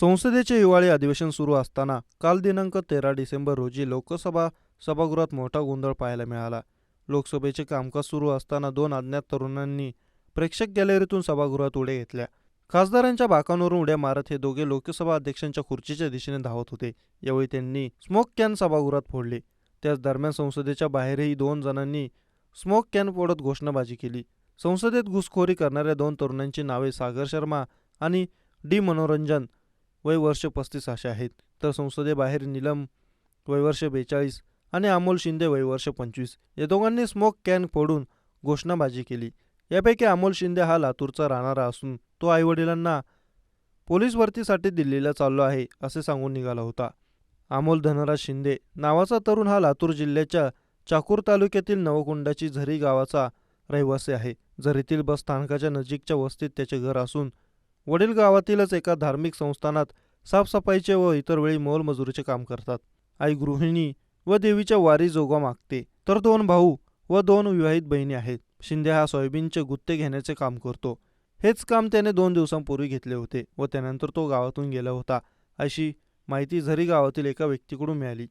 संसदेचे हिवाळी अधिवेशन सुरू असताना काल दिनांक तेरा डिसेंबर रोजी लोकसभा सभागृहात मोठा गोंधळ पाहायला मिळाला. लोकसभेचे कामकाज सुरू असताना दोन अज्ञात तरुणांनी प्रेक्षक गॅलरीतून सभागृहात उड्या घेतल्या. खासदारांच्या बाकांवरून उड्या मारत हे दोघे लोकसभा अध्यक्षांच्या खुर्चीच्या दिशेने धावत होते. यावेळी त्यांनी स्मोक कॅन सभागृहात फोडले. त्याच दरम्यान संसदेच्या बाहेरही दोन जणांनी स्मोक कॅन फोडत घोषणाबाजी केली. संसदेत घुसखोरी करणाऱ्या दोन तरुणांची नावे सागर शर्मा आणि डी मनोरंजन वय वर्ष पस्तीस असे आहेत. तर संसदेबाहेर नीलम वयवर्ष बेचाळीस आणि अमोल शिंदे वयवर्ष पंचवीस या दोघांनी स्मोक कॅन फोडून घोषणाबाजी केली. यापैकी अमोल शिंदे हा लातूरचा राहणारा असून तो आईवडिलांना पोलीस भरतीसाठी दिल्लीला चाललो आहे असे सांगून निघाला होता. अमोल धनराज शिंदे नावाचा तरुण हा लातूर जिल्ह्याच्या चाकूर तालुक्यातील नवकुंडाची झरी गावाचा रहिवासी आहे. झरीतील बस स्थानकाच्या नजीकच्या वस्तीत त्याचे घर असून वडील गावातीलच एका धार्मिक संस्थानात साफसफाईचे व इतर वेळी मोलमजुरीचे काम करतात. आई गृहिणी व देवीच्या वारी जोगा मागते. तर दोन भाऊ व दोन विवाहित बहिणी आहेत. शिंदे हा सोयाबीनचे गुत्ते घेण्याचे काम करतो. हेच काम त्याने दोन दिवसांपूर्वी घेतले होते व त्यानंतर तो गावातून गेला होता. अशी माहिती झरी गावातील एका व्यक्तीकडून मिळाली.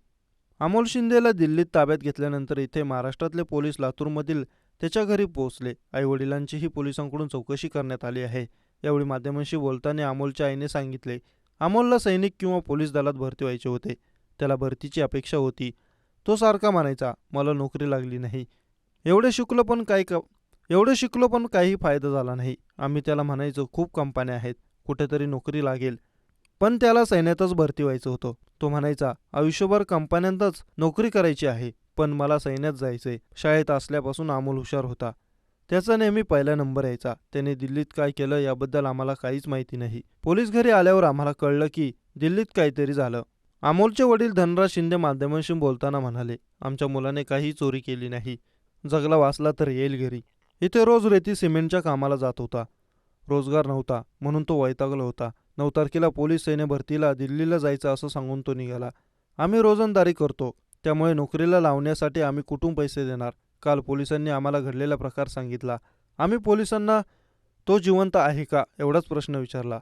अमोल शिंदेला दिल्लीत ताब्यात घेतल्यानंतर इथे महाराष्ट्रातले पोलीस लातूरमधील त्याच्या घरी पोहोचले. आईवडिलांचीही पोलिसांकडून चौकशी करण्यात आली आहे. यावेळी माध्यमांशी बोलताना अमोलच्या आईने सांगितले अमोलला सैनिक किंवा पोलीस दलात भरती व्हायचे होते. त्याला भरतीची अपेक्षा होती. तो सारखा म्हणायचा मला नोकरी लागली नाही. एवढे शिकलो पण काही क एवढे शिकलो पण काही फायदा झाला नाही. आम्ही त्याला म्हणायचो खूप कंपन्या आहेत. कुठेतरी नोकरी लागेल. पण त्याला सैन्यातच भरती व्हायचं होतं. तो म्हणायचा आयुष्यभर कंपन्यांतच नोकरी करायची आहे. पण मला सैन्यात जायचंय. शाळेत असल्यापासून अमोल हुशार होता. त्याचा नेहमी पहिला नंबर यायचा. त्याने दिल्लीत काय केलं याबद्दल आम्हाला काहीच माहिती नाही. पोलीस घरी आल्यावर आम्हाला कळलं की दिल्लीत काहीतरी झालं. अमोलचे वडील धनराज शिंदे माध्यमांशी बोलताना म्हणाले आमच्या मुलाने काही चोरी केली नाही. जगला वाचला तर येईल घरी. इथे रोज रेती सिमेंटच्या कामाला जात होता. रोजगार नव्हता. म्हणून तो वैतागला होता. नऊ तारखेला पोलीस सैन्य भरतीला दिल्लीला जायचं असं सांगून तो निघाला. आम्ही रोजंदारी करतो. त्यामुळे नोकरीला लावण्यासाठी आम्ही कुठून पैसे देणार? काल पोलिसांनी आम्हाला घडलेला प्रकार सांगितला. आम्ही पोलिसांना तो जिवंत आहे का? एवढाच प्रश्न विचारला.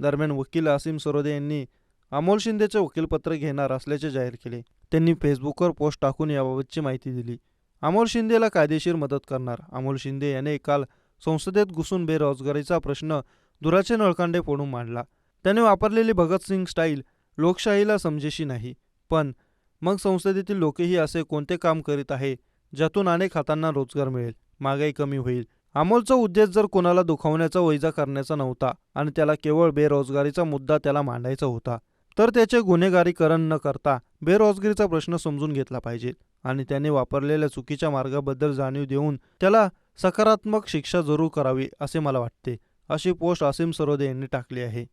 दरम्यान वकील असीम सरोदे यांनी अमोल शिंदेचे वकीलपत्र घेणार असल्याचे जाहीर केले. त्यांनी फेसबुकवर पोस्ट टाकून याबाबतची माहिती दिली. अमोल शिंदेला कायदेशीर मदत करणार. अमोल शिंदे याने काल संसदेत घुसून बेरोजगारीचा प्रश्न दुराचे नळकांडे फोडून मांडला. त्याने वापरलेली भगतसिंग स्टाईल लोकशाहीला समजेशी नाही. पण मग संसदेतील लोकही असे कोणते काम करीत आहे ज्यातून अनेक हातांना रोजगार मिळेल महागाई कमी होईल. अमोलचा उद्देश जर कोणाला दुखावण्याचा वैजा करण्याचा नव्हता आणि त्याला केवळ बेरोजगारीचा मुद्दा त्याला मांडायचा होता तर त्याचे गुन्हेगारीकरण न करता बेरोजगारीचा प्रश्न समजून घेतला पाहिजे आणि त्याने वापरलेल्या चुकीच्या मार्गाबद्दल जाणीव देऊन त्याला सकारात्मक शिक्षा जरूर करावी असे मला वाटते अशी पोस्ट असीम सरोदे यांनी टाकली आहे.